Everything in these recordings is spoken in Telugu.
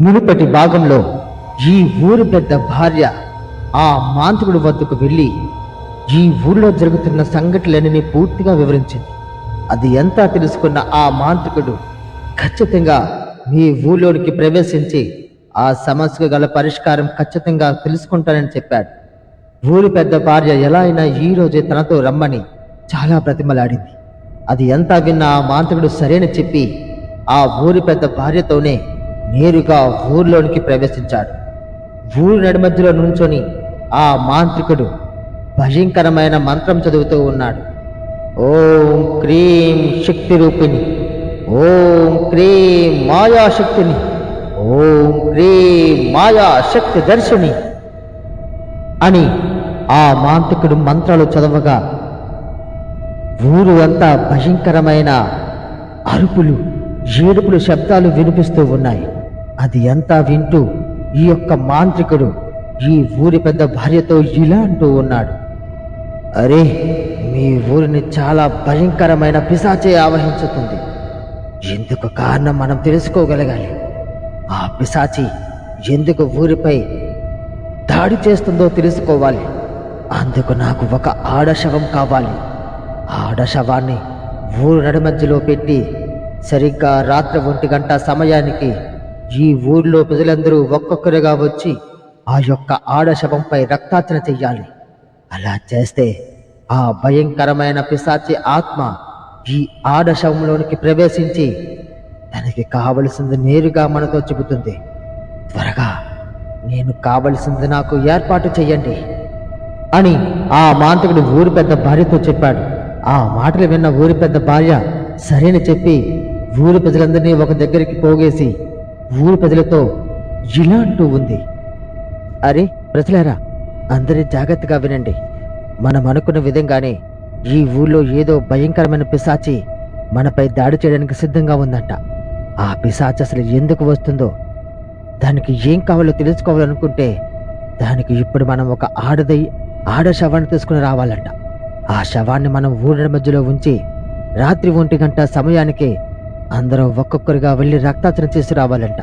మునుపటి భాగంలో ఈ ఊరి పెద్ద భార్య ఆ మాంత్రికుడి వద్దకు వెళ్ళి ఈ ఊళ్ళో జరుగుతున్న సంఘటనలన్నీ పూర్తిగా వివరించింది. అది ఎంత తెలుసుకున్న ఆ మాంత్రికుడు ఖచ్చితంగా మీ ఊళ్ళోనికి ప్రవేశించి ఆ సమస్యకు గల పరిష్కారం ఖచ్చితంగా తెలుసుకుంటానని చెప్పాడు. ఊరి పెద్ద భార్య ఎలా అయినా ఈ రోజే తనతో రమ్మని చాలా ప్రతిమలాడింది. అది ఎంత విన్న ఆ మాంత్రికుడు సరేని చెప్పి ఆ ఊరి పెద్ద భార్యతోనే నేరుగా ఊర్లోనికి ప్రవేశించాడు. ఊరి నడిమధ్యలో నుంచొని ఆ మాంత్రికుడు భయంకరమైన మంత్రం చదువుతూ ఉన్నాడు. ఓం క్రీం శక్తి రూపిణి ఓం క్రీం మాయాశక్తిని ఓం క్రీం మాయాశక్తి దర్శిని అని ఆ మాంత్రికుడు మంత్రాలు చదవగా ఊరు అంతా భయంకరమైన అరుపులు ఏడుపులు శబ్దాలు వినిపిస్తూ ఉన్నాయి. అది అంతా వింటూ ఈ యొక్క మాంత్రికుడు ఈ ఊరి పెద్ద భార్యతో ఇలా అంటూ ఉన్నాడు. అరే మీ ఊరిని చాలా భయంకరమైన పిశాచే ఆవహించుతుంది. ఎందుకు కారణం మనం తెలుసుకోగలగాలి? ఆ పిశాచి ఎందుకు ఊరిపై దాడి చేస్తుందో తెలుసుకోవాలి. అందుకు నాకు ఒక ఆడశవం కావాలి. ఆడశవాన్ని ఊరు నడిమధ్యలో పెట్టి సరిగ్గా రాత్రి ఒంటి గంట సమయానికి ఈ ఊర్లో ప్రజలందరూ ఒక్కొక్కరుగా వచ్చి ఆ యొక్క ఆడ శవంపై రక్తార్చన చెయ్యాలి. అలా చేస్తే ఆ భయంకరమైన పిశాచి ఆత్మ ఈ ఆడ శవంలోనికి ప్రవేశించి తనకి కావలసింది నేరుగా మనతో చెబుతుంది. త్వరగా నేను కావలసింది నాకు ఏర్పాటు చెయ్యండి అని ఆ మాంత్రికుడు ఊరి పెద్ద భార్యతో చెప్పాడు. ఆ మాటలు విన్న ఊరి పెద్ద భార్య సరేని చెప్పి ఊరి ప్రజలందరినీ ఒక దగ్గరికి పోగేసి ఊరి ప్రజలతో ఇలా అంటూ ఉంది. అరే ప్రజలారా అందరి జాగ్రత్తగా వినండి. మనం అనుకున్న విధంగానే ఈ ఊళ్ళో ఏదో భయంకరమైన పిశాచి మనపై దాడి చేయడానికి సిద్ధంగా ఉందంట. ఆ పిశాచి అసలు ఎందుకు వస్తుందో దానికి ఏం కావాలో తెలుసుకోవాలనుకుంటే దానికి ఇప్పుడు మనం ఒక ఆడదై ఆడ శవాన్ని తీసుకుని రావాలంట. ఆ శవాన్ని మనం ఊరి మధ్యలో ఉంచి రాత్రి ఒంటి గంట సమయానికి అందరూ ఒక్కొక్కరుగా వెళ్ళి రక్తాచరణ చేసి రావాలంట.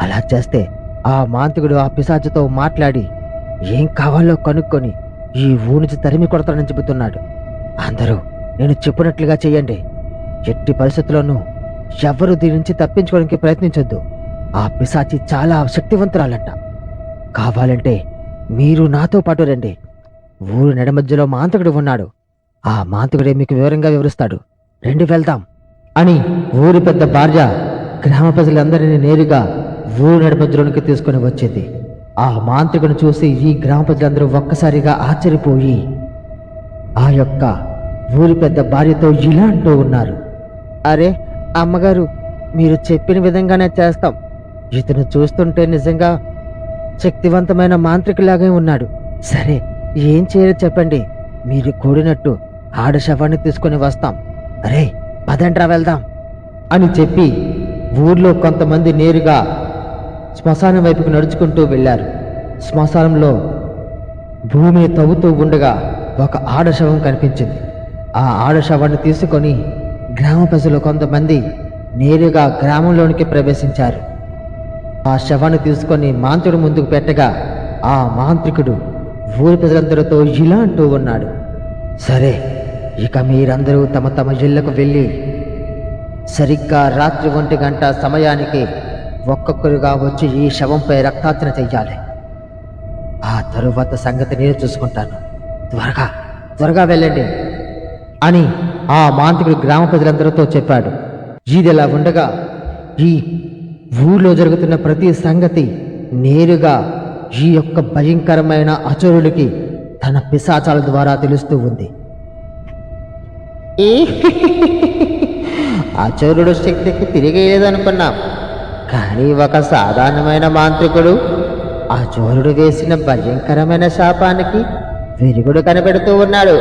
అలా చేస్తే ఆ మాంతికుడు ఆ పిశాచుతో మాట్లాడి ఏం కావాలో కనుక్కొని ఈ ఊరి నుంచి తరిమి కొడతానని చెబుతున్నాడు. అందరూ నేను చెప్పినట్లుగా చేయండి ఎట్టి పరిస్థితుల్లోనూ ఎవరు దీని నుంచి తప్పించుకోవడానికి ప్రయత్నించొద్దు. ఆ పిశాచి చాలా శక్తివంతురాలంట. కావాలంటే మీరు నాతో పాటు రండి. ఊరు నడమధ్యలో మాంతకుడు ఉన్నాడు. ఆ మాంతకుడే మీకు వివరంగా వివరిస్తాడు. రండి వెళ్దాం. అని ఊరి పెద్ద భార్య గ్రామ ప్రజలందరినీ నేరుగా ఊరు నడమధ్యలోనికి తీసుకుని వచ్చింది. ఆ మాంత్రికుని చూసి ఈ గ్రామ ప్రజలందరూ ఒక్కసారిగా ఆశ్చర్యపోయి ఆ యొక్క ఊరి పెద్ద భార్యతో ఇలా అంటూ ఉన్నారు. అరే అమ్మగారు మీరు చెప్పిన విధంగానే చేస్తాం. ఇతను చూస్తుంటే నిజంగా శక్తివంతమైన మాంత్రికులాగే ఉన్నాడు. సరే ఏం చేయాలో చెప్పండి. మీరు కూడినట్టు ఆడ శవాన్ని తీసుకొని వస్తాం. అరే పదండ్రా వెళ్దాం. అని చెప్పి ఊర్లో కొంతమంది నేరుగా శ్మశానం వైపుకు నడుచుకుంటూ వెళ్ళారు. శ్మశానంలో భూమిని తవ్వుతూ ఉండగా ఒక ఆడ శవం కనిపించింది. ఆ ఆడ శవాన్ని తీసుకొని గ్రామ ప్రజలు కొంతమంది నేరుగా గ్రామంలోనికి ప్రవేశించారు. ఆ శవాన్ని తీసుకొని మాంత్రుడు ముందుకు పెట్టగా ఆ మాంత్రికుడు ఊరి ప్రజలందరితో ఇలా అంటూ ఉన్నాడు. సరే ఇక మీరందరూ తమ తమ ఇళ్ళకు వెళ్ళి సరిగ్గా రాత్రి ఒంటి గంట సమయానికి ఒక్కొక్కరుగా వచ్చి ఈ శవంపై రక్తార్చన చెయ్యాలి. ఆ తరువాత సంగతి నేను చూసుకుంటాను. త్వరగా త్వరగా వెళ్ళండి అని ఆ మాంత్రికుడు గ్రామ ప్రజలందరితో చెప్పాడు. ఇదిలా ఉండగా ఈ ఊళ్ళో జరుగుతున్న ప్రతి సంగతి నేరుగా ఈ యొక్క భయంకరమైన అచరుడికి తన పిశాచాల ద్వారా తెలుస్తూ ఉంది. ఆచార్యుడు శక్తికి తిరిగేయలేదనుకున్నాం కానీ ఒక సాధారణమైన మాంత్రికుడు ఆ చోరుడు వేసిన భయంకరమైన శాపానికి వెలుగుడు కనబెడుతూ ఉన్నాడు.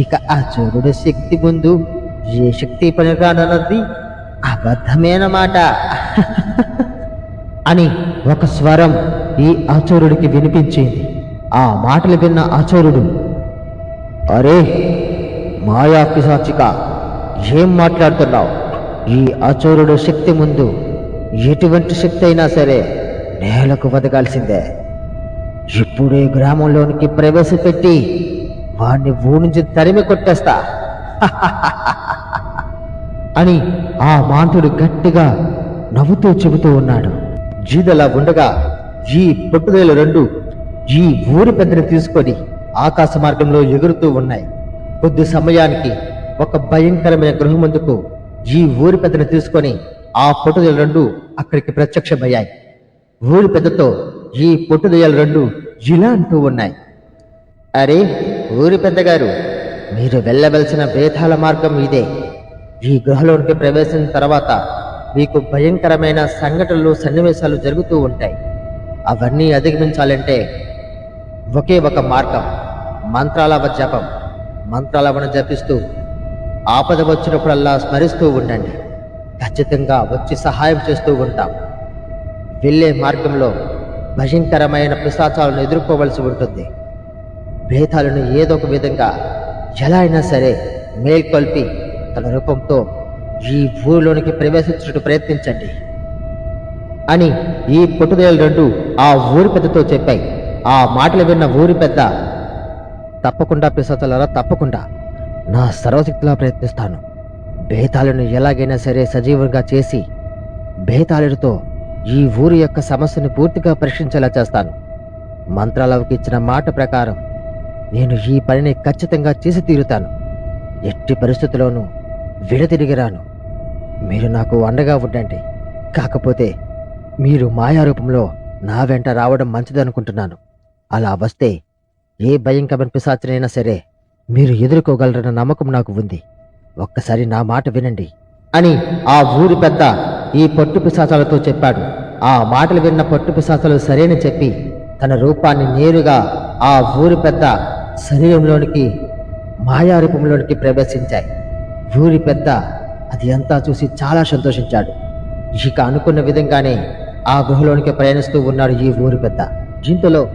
ఇక ఆ చోరుడు శక్తి ముందు ఏ శక్తి పనికిరానన్నది? అబద్ధమేనమాట అని ఒక స్వరం ఈ ఆచోరుడికి వినిపించింది. ఆ మాటలు విన్న ఆచోరుడు అరే మాయా పిశాచిక ఏం మాట్లాడుతున్నావు? ఈ అచోరుడు శక్తి ముందు ఎటువంటి శక్తి అయినా సరే నేలకు బతకాల్సిందే ఇప్పుడే గ్రామంలోనికి ప్రవేశపెట్టి వాణ్ణి ఊరి నుంచి తరిమి కొట్టేస్తా. అని ఆ మాంతుడు గట్టిగా నవ్వుతూ చెబుతూ ఉన్నాడు. జీదలా ఉండగా ఈ పొట్టుదేలు రెండు ఈ ఊరి పెద్దని తీసుకొని ఆకాశ మార్గంలో ఎగురుతూ ఉన్నాయి. కొద్ది సమయానికి ఒక భయంకరమైన గృహం ముందుకు ఈ ఊరి పెద్దని తీసుకొని ఆ పొట్టుదేలు రెండు అక్కడికి ప్రత్యక్షమయ్యాయి. ఊరి పెద్దతో ఈ పొట్టుదయ్యాలు రెండు ఇలా అంటూ ఉన్నాయి. అరే ఊరి పెద్దగారు మీరు వెళ్ళవలసిన వేదాల మార్గం ఇదే. ఈ గృహలోనికి ప్రవేశించిన తర్వాత మీకు భయంకరమైన సంఘటనలు సన్నివేశాలు జరుగుతూ ఉంటాయి. అవన్నీ అధిగమించాలంటే ఒకే ఒక మార్గం మంత్రాలవ జపం. మంత్రాలవను జపిస్తూ ఆపద వచ్చినప్పుడల్లా స్మరిస్తూ ఉండండి. ఖచ్చితంగా వచ్చి సహాయం చేస్తూ ఉంటాం. వెళ్ళే మార్గంలో భయంకరమైన పిశాచాలను ఎదుర్కోవలసి ఉంటుంది. భేదాలను ఏదో ఒక విధంగా ఎలా అయినా సరే మేల్కొల్పి తన రూపంతో ఈ ఊరిలోనికి ప్రవేశించుటకు ప్రయత్నించండి. అని ఈ పుట్టుదేలు రెండు ఆ ఊరి పెద్దతో చెప్పాయి. ఆ మాటలు విన్న ఊరి పెద్ద తప్పకుండా పిశాచాలరా తప్పకుండా. నా సర్వశక్తిలా ప్రయత్నిస్తాను. బేతాళుని ఎలాగైనా సరే సజీవంగా చేసి బేతాళుడితో ఈ ఊరి యొక్క సమస్యను పూర్తిగా పరీక్షించేలా చేస్తాను. మంత్రాలవకి ఇచ్చిన మాట ప్రకారం నేను ఈ పనిని ఖచ్చితంగా చేసి తీరుతాను ఎట్టి పరిస్థితుల్లోనూ విడతిరిగిరాను. మీరు నాకు అండగా ఉండండి. కాకపోతే మీరు మాయారూపంలో నా వెంట రావడం మంచిదనుకుంటున్నాను. అలా వస్తే ఏ భయంకరమైన పిశాచనైనా సరే మీరు ఎదుర్కోగలరన్న నమ్మకం నాకు ఉంది. ఒక్కసారి నా మాట వినండి అని ఆ ఊరి పెద్ద ఈ పట్టు పిశాచాలతో చెప్పాడు. ఆ మాటలు విన్న పట్టు పిశాచాలు సరేని చెప్పి తన రూపాన్ని నేరుగా ఆ ఊరి పెద్ద శరీరంలోనికి మాయా రూపంలోనికి ప్రవేశించాయి. ఊరి పెద్ద అది అంతా చూసి చాలా సంతోషించాడు. ఇక అనుకున్న విధంగానే ఆ గృహలోనికి ప్రయాణిస్తూ ఉన్నాడు ఈ ఊరి పెద్ద. ఇంతలో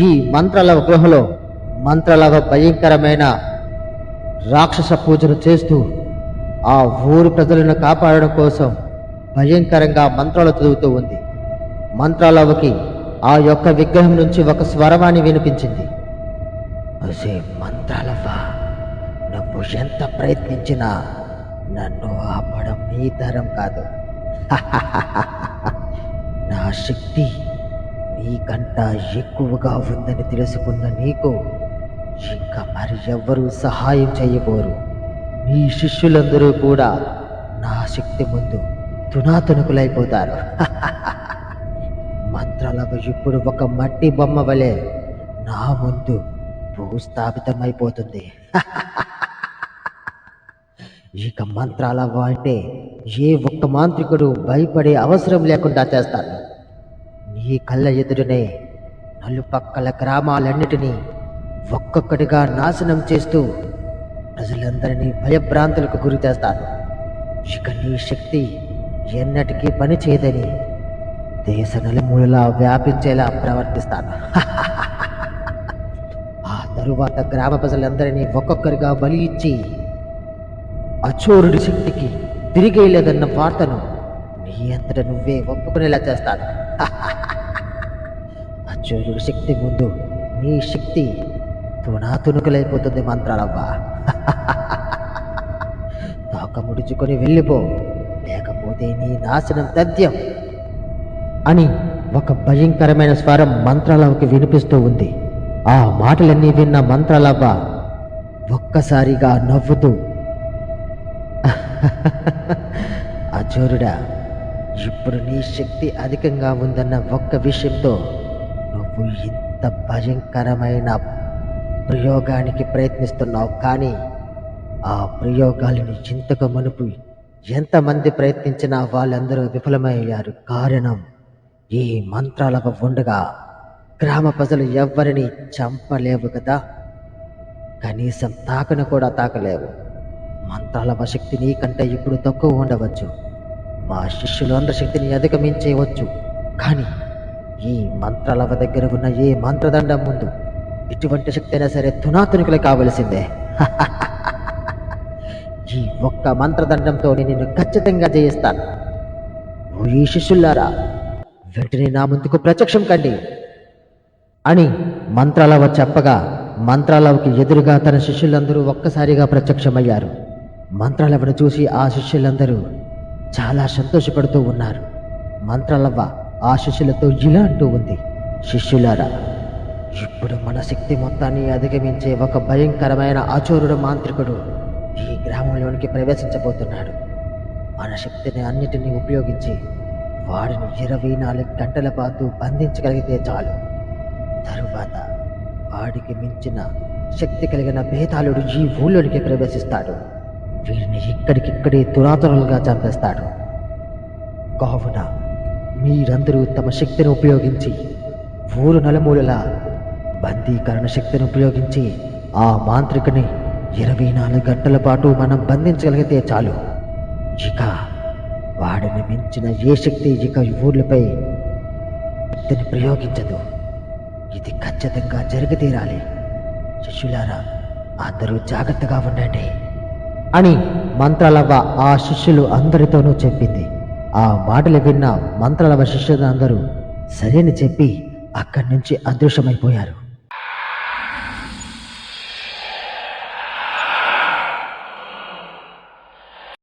ఈ మంత్రాల గృహలో మంత్రాల భయంకరమైన రాక్షస పూజను చేస్తూ ఆ ఊరి ప్రజలను కాపాడడం కోసం భయంకరంగా మంత్రాలు చదువుతూ ఉంది. మంత్రాలవకి ఆ యొక్క విగ్రహం నుంచి ఒక స్వరవాణి వినిపించింది. అసే మంత్రాలవ్వ నువ్వు ఎంత ప్రయత్నించినా నన్ను ఆపడం నీ తరం కాదు. నా శక్తి నీకంటా ఎక్కువగా ఉందని తెలుసుకున్న నీకు ఇంకా మరి ఎవ్వరూ సహాయం చేయబోరు. మీ శిష్యులందరూ కూడా నా శక్తి ముందు తునాతునకులైపోతారు మంత్రాలకు ఇప్పుడు ఒక మట్టి బొమ్మ వలె నా ముందు భూస్థాపితమైపోతుంది. ఇక మంత్రాల అంటే ఏ ఒక్క మాంత్రికుడు భయపడే అవసరం లేకుండా చేస్తాను నీ కళ్ళ ఎదురునే నలుపక్కల గ్రామాలన్నిటినీ ఒక్కొక్కటిగా నాశనం చేస్తూ ప్రజలందరినీ భయభ్రాంతులకు గురి చేస్తాను. ఇక నీ శక్తి ఎన్నటికీ పని చేయదని దేశ నలుమూలలా వ్యాపించేలా ప్రవర్తిస్తాను. ఆ తరువాత గ్రామ ప్రజలందరినీ ఒక్కొక్కరిగా బలి ఇచ్చి అచోరుడి శక్తికి తిరిగేయలేదన్న వార్తను నీ అంతట నువ్వే ఒప్పుకునేలా చేస్తాను. అచోరుడి శక్తి ముందు నీ శక్తి తునాతునుకులైపోతుంది మంత్రాలవ్వ. తాక ముడుచుకొని వెళ్ళిపో. లేకపోతే నీ నాశనం తథ్యం అని ఒక భయంకరమైన స్వరం మంత్రాలవ్వకి వినిపిస్తూ ఉంది. ఆ మాటలన్నీ విన్న మంత్రాలవ్వ ఒక్కసారిగా నవ్వుతూ అచోరుడా ఇప్పుడు నీ శక్తి అధికంగా ఉందన్న ఒక్క విషయంతో నువ్వు ఇంత భయంకరమైన ప్రయోగానికి ప్రయత్నిస్తున్నావు కానీ ఆ ప్రయోగాలని ఇంతకు మునుపు ఎంతమంది ప్రయత్నించినా వాళ్ళందరూ విఫలమయ్యారు. కారణం ఈ మంత్రాలకు ఉండగా గ్రామ ప్రజలు ఎవ్వరిని చంపలేవు కదా. కనీసం తాకను కూడా తాకలేవు. మంత్రాల శక్తి నీకంటే ఇప్పుడు తక్కువ ఉండవచ్చు. మా శిష్యులు అందరి శక్తిని అధిగమించేయవచ్చు కానీ ఈ మంత్రాలవ దగ్గర ఉన్న ఏ మంత్రదండం ముందు ఎటువంటి శక్తి అయినా సరే తునాతునికులే కావలసిందే. ఈ ఒక్క మంత్రదండంతో నేను నిన్ను ఖచ్చితంగా జయిస్తాను. ఓ ఈ శిష్యుల్లారా వెంటనే నా ముందుకు ప్రత్యక్షం కండి. అని మంత్రాలవ చెప్పగా మంత్రాలవకి ఎదురుగా తన శిష్యులందరూ ఒక్కసారిగా ప్రత్యక్షమయ్యారు. మంత్రాలవను చూసి ఆ శిష్యులందరూ చాలా సంతోషపడుతూ ఉన్నారు. మంత్రాలవ్వ ఆ శిష్యులతో ఇలా అంటూ ఉంది శిష్యులారా ఇప్పుడు మన శక్తి మొత్తాన్ని అధిగమించే ఒక భయంకరమైన అచోరుడు మాంత్రికుడు ఈ గ్రామంలోనికి ప్రవేశించబోతున్నాడు. మన శక్తిని అన్నిటినీ ఉపయోగించి వాడిని ఇరవై నాలుగు గంటల పాటు బంధించగలిగితే చాలు. తరువాత వాడికి మించిన శక్తి కలిగిన భేతాళుడు ఈ ఊళ్ళోనికి ప్రవేశిస్తాడు. వీరిని ఇక్కడికిక్కడే తురాతురలుగా చంపేస్తాడు. కావున మీరందరూ తమ శక్తిని ఉపయోగించి ఊరు నలుమూలలా బందీకరణ శక్తిని ఉపయోగించి ఆ మాంత్రికుని ఇరవై నాలుగు గంటల పాటు మనం బంధించగలిగితే చాలు. ఇక వాడిని మించిన ఏ శక్తి ఇక ఊర్లపై శక్తిని ప్రయోగించదు. ఇది ఖచ్చితంగా జరిగి తీరాలి. శిష్యులారా అందరూ జాగ్రత్తగా ఉండండి అని మంత్రాలవ్వ ఆ శిష్యులు అందరితోనూ చెప్పింది. ఆ మాటలు విన్న మంత్రాలవ్వ శిష్యులందరూ సరేని చెప్పి అక్కడి నుంచి అదృశ్యమైపోయారు.